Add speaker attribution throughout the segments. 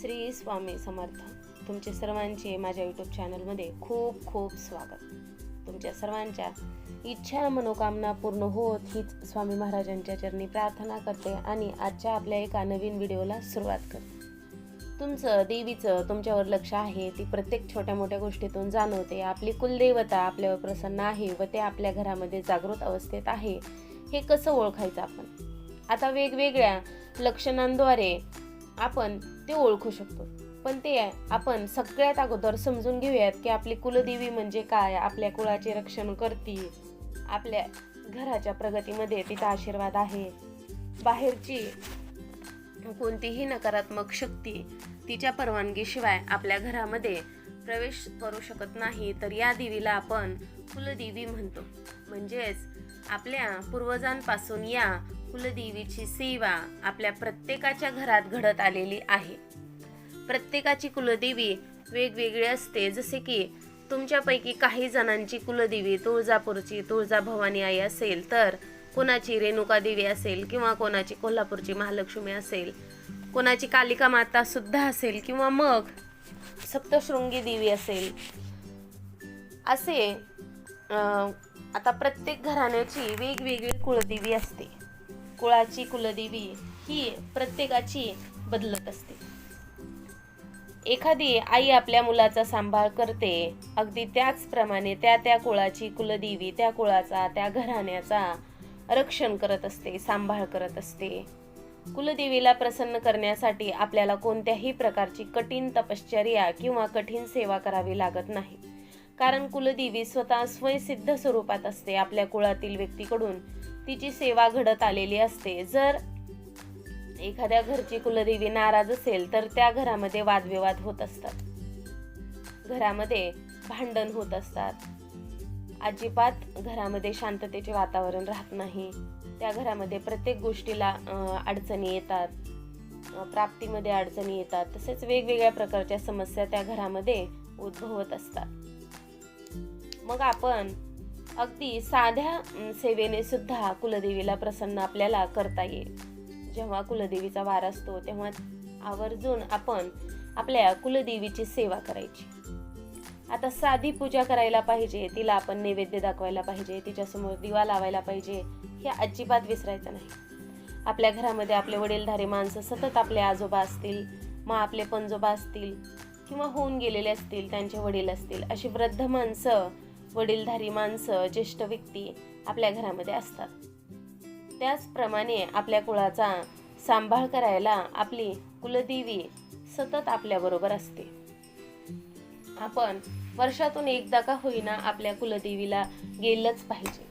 Speaker 1: श्री स्वामी समर्थ. तुमचे सर्वांचे माझ्या यूट्यूब चॅनलमध्ये खूप खूप स्वागत. तुमच्या सर्वांच्या इच्छा मनोकामना पूर्ण होत हीच स्वामी महाराजांच्या चरणी प्रार्थना करते आणि आजच्या आपल्या एका नवीन व्हिडिओला सुरुवात करते. तुमचं देवीचं तुमच्यावर लक्ष आहे ती प्रत्येक छोट्या मोठ्या गोष्टीतून जाणवते. आपली कुलदेवता आपल्यावर प्रसन्न आहे व ते आपल्या घरामध्ये जागृत अवस्थेत आहे. हे कसं ओळखायचं आपण? आता वेगवेगळ्या लक्षणांद्वारे आपण ते ओळखू शकतो. पण ते आपण सगळ्यात अगोदर समजून घेऊयात की आपली कुलदेवी म्हणजे काय आपल्या कुळाचे रक्षण करती आपल्या घराच्या प्रगतीमध्ये तिचा आशीर्वाद आहे. बाहेरची कोणतीही नकारात्मक शक्ती तिच्या परवानगीशिवाय आपल्या घरामध्ये प्रवेश करू शकत नाही तर या देवीला आपण कुलदेवी म्हणतो. म्हणजेच आपल्या पूर्वजांपासून या कुलदेवीची सेवा आपल्या प्रत्येकाच्या घरात घडत आलेली आहे. प्रत्येकाची कुलदेवी वेगवेगळी असते. जसे की तुमच्यापैकी काही जणांची कुलदेवी तुळजापूरची तुळजाभवानी आई असेल तर कोणाची रेणुका देवी असेल किंवा कोणाची कोल्हापूरची महालक्ष्मी असेल कोणाची कालिका माता सुद्धा असेल किंवा मग सप्तशृंगी देवी असेल. असे आता प्रत्येक घराण्याची वेगवेगळी कुलदेवी असते. कुळाची कुलदेवी ही प्रत्येकाची बदलत असते. एखादी आई आपल्या मुलाचा सांभाळ करते अगदी त्याचप्रमाणे त्या त्या कुळाची कुलदेवी त्या कुळाचा त्या घराण्याचा रक्षण करत असते सांभाळ करत असते. कुलदेवीला प्रसन्न करण्यासाठी आपल्याला कोणत्याही प्रकारची कठीण तपश्चर्या किंवा कठीण सेवा करावी लागत नाही. कारण कुलदेवी स्वतः स्वयंसिद्ध स्वरूपात असते. आपल्या कुळातील व्यक्तीकडून तिची सेवा घडत आलेली असते. जर एखाद्या घरची कुलदेवी नाराज असेल तर त्या घरामध्ये वादविवाद होत असतात. घरामध्ये भांडण होत असतात. अजिबात घरामध्ये शांततेचे वातावरण राहत नाही. त्या घरामध्ये प्रत्येक गोष्टीला अडचणी येतात. प्राप्तीमध्ये अडचणी येतात. तसेच वेगवेगळ्या प्रकारच्या समस्या त्या घरामध्ये उद्भवत असतात. मग आपण अगदी साध्या सेवेने सुद्धा कुलदेवीला प्रसन्न आपल्याला करता येईल. जेव्हा कुलदेवीचा वार असतो तेव्हा आवर्जून आपण आपल्या कुलदेवीची सेवा करायची. आता साधी पूजा करायला पाहिजे तिला आपण नैवेद्य दाखवायला पाहिजे तिच्यासमोर दिवा लावायला पाहिजे हे अजिबात विसरायचं नाही. आपल्या घरामध्ये आपले वडीलधारे माणसं सतत आपले आजोबा असतील मग आपले पंजोबा असतील किंवा होऊन गेलेले असतील त्यांचे वडील असतील अशी वृद्ध माणसं वडीलधारी माणसं ज्येष्ठ व्यक्ती आपल्या घरामध्ये असतात. त्याचप्रमाणे आपल्या कुळाचा सांभाळ करायला आपली कुलदेवी सतत आपल्याबरोबर असते. आपण वर्षातून एकदा का होईना आपल्या कुलदेवीला गेलंच पाहिजे.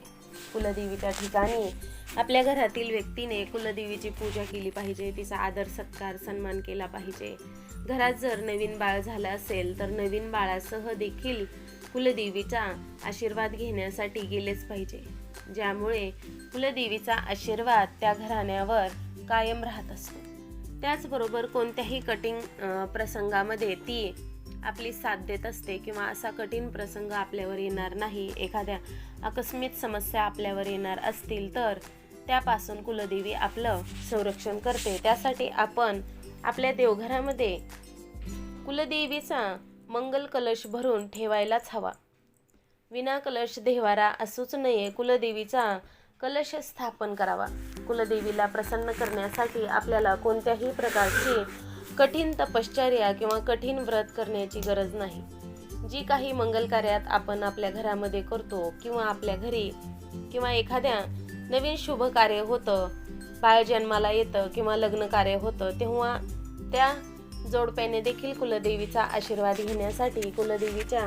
Speaker 1: कुलदेवीच्या ठिकाणी आपल्या घरातील व्यक्तीने कुलदेवीची पूजा केली पाहिजे तिचा आदर सत्कार सन्मान केला पाहिजे. घरात जर नवीन बाळ झालं असेल तर नवीन बाळासह देखील कुलदेवीचा आशीर्वाद घेण्यासाठी गेलेच पाहिजे. ज्यामुळे कुलदेवीचा आशीर्वाद त्या घराण्यावर कायम राहत असतो. त्याचबरोबर कोणत्याही कठीण प्रसंगामध्ये ती आपली साथ देत असते किंवा असा कठीण प्रसंग आपल्यावर येणार नाही. एखाद्या आकस्मिक समस्या आपल्यावर येणार असतील तर त्यापासून कुलदेवी आपलं संरक्षण करते. त्यासाठी आपण आपल्या देवघरामध्ये कुलदेवीचा मंगल कलश भरून ठेवायलाच हवा. विना कलश देवारा असूच नये कुलदेवीचा कलश स्थापन करावा. कुलदेवीला प्रसन्न करण्यासाठी आपल्याला कोणत्याही प्रकारची कठीण तपश्चर्या किंवा कठीण व्रत करण्याची गरज नाही. जी काही मंगल कार्यात आपण आपल्या घरामध्ये करतो किंवा आपल्या घरी किंवा एखाद्या नवीन शुभ कार्य होतं बाळ जन्माला येतं किंवा लग्न कार्य होतं तेव्हा त्या जोडप्याने देखील कुलदेवीचा आशीर्वाद घेण्यासाठी कुलदेवीच्या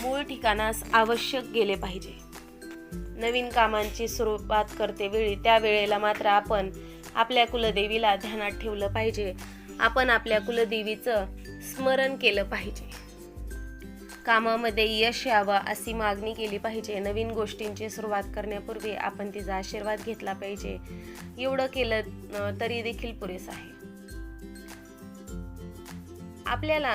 Speaker 1: मूळ ठिकाणास आवश्यक गेले पाहिजे. नवीन कामांची सुरुवात करते वेळी त्या वेळेला मात्र आपण आपल्या कुलदेवीला ध्यानात ठेवलं पाहिजे. आपण आपल्या कुलदेवीचं स्मरण केलं पाहिजे. कामामध्ये यश यावं अशी मागणी केली पाहिजे. नवीन गोष्टींची सुरुवात करण्यापूर्वी आपण तिचा आशीर्वाद घेतला पाहिजे. एवढं केलं तरी देखील पुरेसं आहे. आपल्याला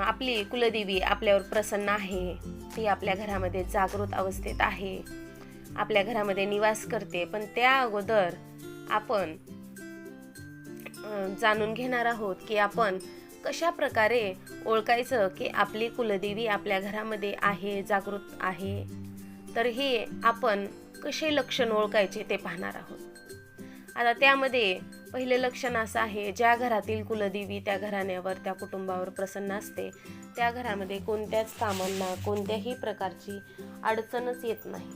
Speaker 1: आपली कुलदेवी आपल्यावर प्रसन्न आहे. ती आपल्या घरामध्ये जागृत अवस्थेत आहे. आपल्या घरामध्ये निवास करते. पण त्या अगोदर आपण जाणून घेणार आहोत की आपण कशा प्रकारे ओळखायचं की आपली कुलदेवी आपल्या घरामध्ये आहे जागृत आहे. तर हे आपण कसे लक्षण ओळखायचे ते पाहणार आहोत. आता त्यामध्ये पहिले लक्षण असं आहे ज्या घरातील कुलदेवी त्या घराण्यावर त्या कुटुंबावर प्रसन्न असते त्या घरामध्ये कोणत्याच कामांना कोणत्याही प्रकारची अडचणच येत नाही.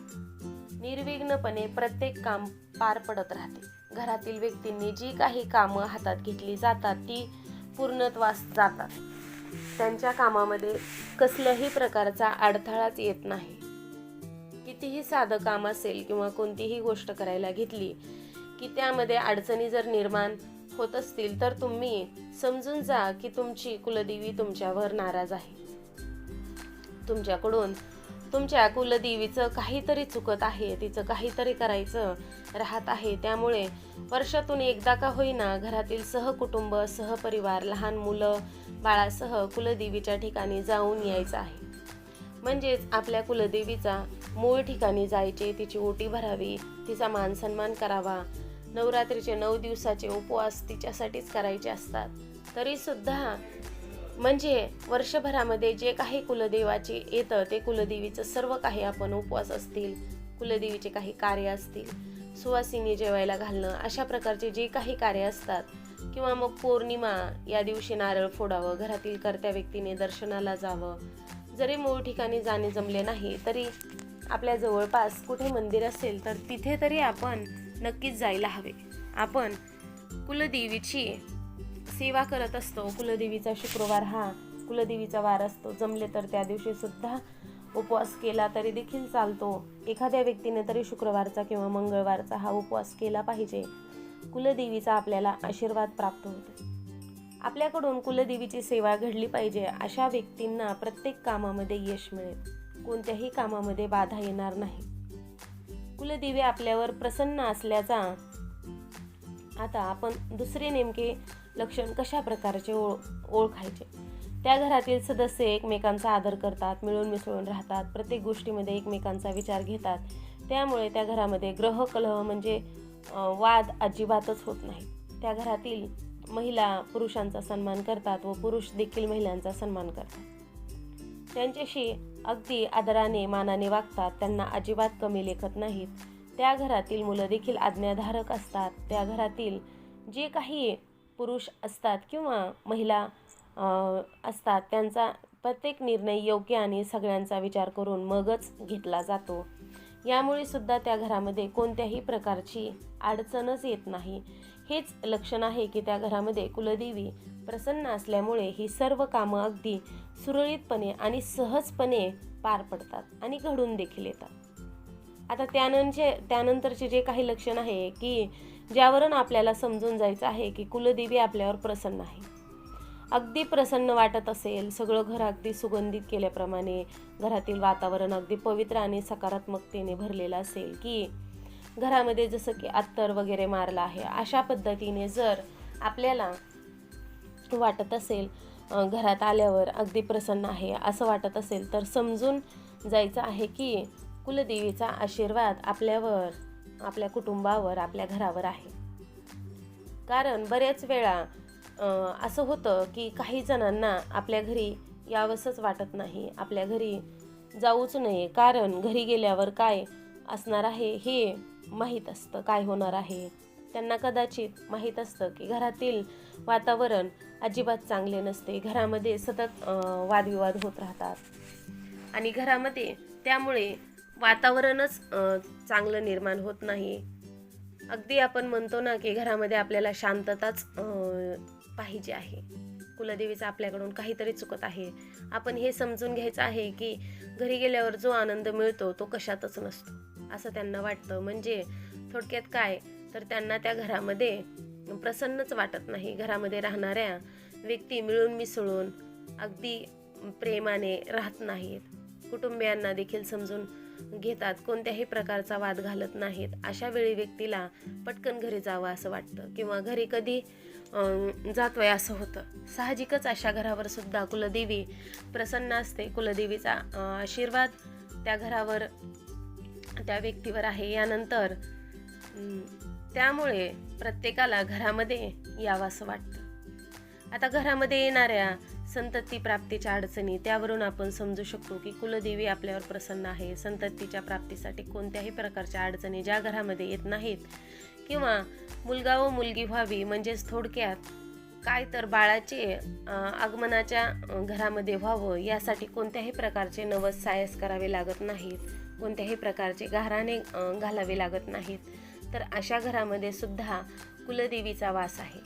Speaker 1: निर्विघ्नपणे प्रत्येक काम पार पडत राहते. घरातील व्यक्तींनी जी काही कामं हातात घेतली जातात ती पूर्णत्वास जातात. त्यांच्या कामामध्ये कसल्याही प्रकारचा अडथळाच येत नाही. कितीही साधं काम असेल किंवा कोणतीही गोष्ट करायला घेतली की त्यामध्ये अडचणी जर निर्माण होत असतील तर तुम्ही समजून जा की तुमची कुलदेवी तुमच्यावर नाराज आहे. तुमच्याकडून तुमच्या कुलदेवीचं काहीतरी चुकत आहे तिचं काहीतरी करायचं राहत आहे. त्यामुळे वर्षातून एकदा का होईना घरातील सहकुटुंब सहपरिवार लहान मुलं बाळासह कुलदेवीच्या ठिकाणी जाऊन यायचं आहे. म्हणजेच आपल्या कुलदेवीचा मूळ ठिकाणी जायचे तिची ओटी भरावी तिचा मान सन्मान करावा नवरात्रीचे नऊ दिवसाचे उपवास तिच्यासाठीच करायचे असतात. तरी सुद्धा म्हणजे वर्षभरामध्ये जे काही कुलदेवाचे येतं ते कुलदेवीचं सर्व काही आपण उपवास असतील कुलदेवीचे काही कार्य असतील सुवासिनी जेवायला घालणं अशा प्रकारचे जे काही कार्य असतात किंवा मग पौर्णिमा या दिवशी नारळ फोडावं घरातील कर्त्या व्यक्तीने दर्शनाला जावं जरी मूळ ठिकाणी जाणे जमले नाही तरी आपल्या जवळपास कुठे मंदिर असेल तर तिथे तरी आपण नक्कीच जायला हवे. आपण कुलदेवीची सेवा करत असतो. कुलदेवीचा शुक्रवार हा कुलदेवीचा वार असतो. जमले तर त्या दिवशी सुद्धा उपवास केला तरी देखील चालतो. एखाद्या व्यक्तीने तरी शुक्रवारचा किंवा मंगळवारचा हा उपवास केला पाहिजे. कुलदेवीचा आपल्याला आशीर्वाद प्राप्त होतो. आपल्याकडून कुलदेवीची सेवा घडली पाहिजे. अशा व्यक्तींना प्रत्येक कामामध्ये यश मिळेल. कोणत्याही कामामध्ये बाधा येणार नाही. कुलदेवी आपल्यावर प्रसन्न असल्याचा आता आपण दुसरे नेमके लक्षण कशा प्रकारचे ओळ ओळखायचे? त्या घरातील सदस्य एकमेकांचा आदर करतात मिळून मिसळून राहतात प्रत्येक गोष्टीमध्ये एकमेकांचा विचार घेतात. त्यामुळे त्या घरामध्ये ग्रह कलह म्हणजे वाद अजिबातच होत नाही. त्या घरातील महिला पुरुषांचा सन्मान करतात व पुरुष देखील महिलांचा सन्मान करतात. त्यांच्याशी अगदी आदराने मानाने वागतात. त्यांना अजिबात कमी लेखत नाहीत. त्या घरातील मुलं देखील आज्ञाधारक असतात. त्या घरातील जे काही पुरुष असतात किंवा महिला असतात त्यांचा प्रत्येक निर्णय योग्य आणि सगळ्यांचा विचार करून मगच घेतला जातो. यामुळे सुद्धा त्या घरामध्ये कोणत्याही प्रकारची अडचणच येत नाही. हेच लक्षण आहे की त्या घरामध्ये कुलदेवी प्रसन्न असल्यामुळे ही सर्व कामं अगदी सुरळीतपणे आणि सहजपणे पार पडतात आणि घडून देखील येतात. आता त्यानंतरचे त्यानंतरचे जे काही लक्षण आहे की ज्यावरून आपल्याला समजून जायचं आहे की कुलदेवी आपल्यावर प्रसन्न आहे. अगदी प्रसन्न वाटत असेल सगळं घर अगदी सुगंधित केल्याप्रमाणे घरातील वातावरण अगदी पवित्र आणि सकारात्मकतेने भरलेलं असेल की घरामध्ये जसं की अत्तर वगैरे मारला आहे अशा पद्धतीने जर आपल्याला वाटत असेल घरात आल्यावर अगदी प्रसन्न आहे असं वाटत असेल तर समजून जायचं आहे की कुलदेवीचा आशीर्वाद आपल्यावर आपल्या कुटुंबावर आपल्या घरावर आहे. कारण बऱ्याच वेळा असं होतं की काही जणांना आपल्या घरी यावंसंच वाटत नाही आपल्या घरी जाऊच नये. कारण घरी गेल्यावर काय असणार आहे हे माहीत असतं काय होणार आहे. त्यांना कदाचित माहीत असतं की घरातील वातावरण अजिबात चांगले नसते. घरामध्ये सतत वादविवाद होत राहतात. आणि घरामध्ये त्यामुळे वातावरणच चांगलं निर्माण होत नाही. अगदी आपण म्हणतो ना की घरामध्ये आपल्याला शांतताच पाहिजे आहे. कुलदेवीचा आपल्याकडून काहीतरी चुकत आहे. आपण हे समजून घ्यायचं आहे की घरी गेल्यावर जो आनंद मिळतो तो कशातच नसतो. असं त्यांना वाटतं. म्हणजे थोडक्यात काय? तर त्यांना त्या घरामध्ये प्रसन्नच वाटत नाही. घरामध्ये राहणाऱ्या व्यक्ती मिळून मिसळून अगदी प्रेमाने राहत नाहीत. कुटुंबियांना देखील समजून घेतात. कोणत्याही प्रकारचा वाद घालत नाहीत. अशा वेळी व्यक्तीला पटकन घरी जावं असं वाटतं किंवा घरी कधी जातोय असं होतं. साहजिकच अशा घरावर सुद्धा कुलदेवी प्रसन्न असते. कुलदेवीचा आशीर्वाद त्या घरावर त्या व्यक्तीवर आहे यानंतर त्यामुळे प्रत्येकाला घरामध्ये यावंसं वाटतं. आता घरामध्ये येणाऱ्या संतती प्राप्तीच्या अडचणी त्यावरून आपण समजू शकतो की कुलदेवी आपल्यावर प्रसन्न आहे. संततीच्या प्राप्तीसाठी कोणत्याही प्रकारच्या अडचणी ज्या घरामध्ये येत नाहीत किंवा मुलगा व मुलगी व्हावी म्हणजेच थोडक्यात काय तर बाळाचे आगमनाच्या घरामध्ये व्हावं यासाठी कोणत्याही प्रकारचे नवस सायस करावे लागत नाहीत. कोणत्याही प्रकारचे घाराने घालावे लागत नाहीत. तर अशा घरामध्ये सुद्धा कुलदेवीचा वास आहे.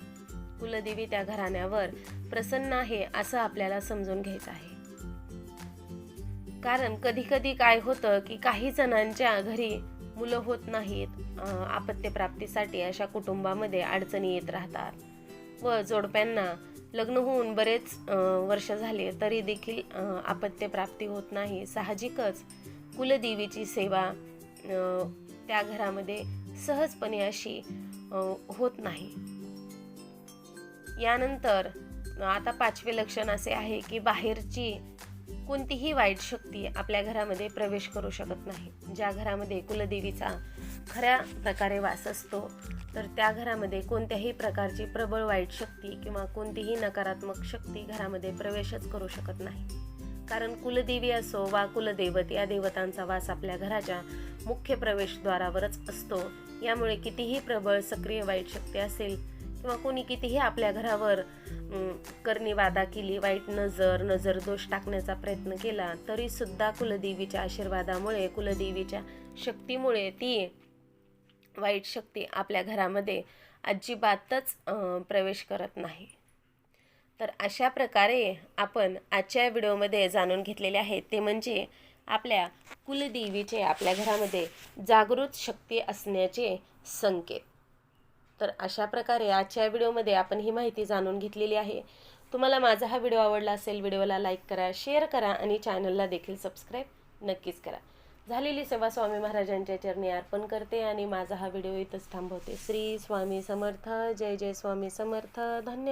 Speaker 1: कुलदेवी त्या घराण्यावर प्रसन्न आहे असं आपल्याला समजून घ्यायचं आहे. कारण कधी कधी काय होतं की काही जणांच्या घरी मुलं होत नाहीत आपत्यप्राप्तीसाठी अशा कुटुंबामध्ये अडचणी येत राहतात. व जोडप्यांना लग्न होऊन बरेच वर्ष झाले तरी देखील आपत्यप्राप्ती होत नाही. साहजिकच कुलदेवीची सेवा त्या घरामध्ये सहजपणे अशी होत नाही. यानंतर आता पाचवे लक्षण असे आहे की बाहेरची कोणतीही वाईट शक्ती आपल्या घरामध्ये प्रवेश करू शकत नाही. ज्या घरामध्ये कुलदेवीचा खऱ्या प्रकारे वास असतो तर त्या घरामध्ये कोणत्याही प्रकारची प्रबळ वाईट शक्ती किंवा कोणतीही नकारात्मक शक्ती घरामध्ये प्रवेशच करू शकत नाही. कारण कुलदेवी असो वा कुलदैवत या देवतांचा वास आपल्या घराच्या मुख्य प्रवेशद्वारावरच असतो. यामुळे कितीही प्रबळ सक्रिय वाईट शक्ती असेल किंवा कोणी कितीही आपल्या घरावर करणी वादा केली वाईट नजर नजर दोष टाकण्याचा प्रयत्न केला तरीसुद्धा कुलदेवीच्या आशीर्वादामुळे कुलदेवीच्या शक्तीमुळे ती वाईट शक्ती आपल्या घरामध्ये अजिबातच प्रवेश करत नाही. तर अशा प्रकारे आपण आजच्या व्हिडिओमध्ये जाणून घेतलेले आहे. ते म्हणजे आपल्या कुलदेवीचे आपल्या घरामध्ये जागृत शक्ती असण्याचे संकेत. तर अशा प्रकारे आजच्या व्हिडिओमध्ये आपण ही माहिती जाणून घेतलेली आहे. तुम्हाला माझा हा व्हिडिओ आवडला असेल व्हिडिओला लाईक करा शेअर करा आणि चॅनलला देखील सबस्क्राईब नक्कीच करा. झालेली सेवा स्वामी महाराजांच्या चरणी अर्पण करते आणि माझा हा व्हिडिओ इथंच थांबवते. श्री स्वामी समर्थ जय जय स्वामी समर्थ. धन्यवाद.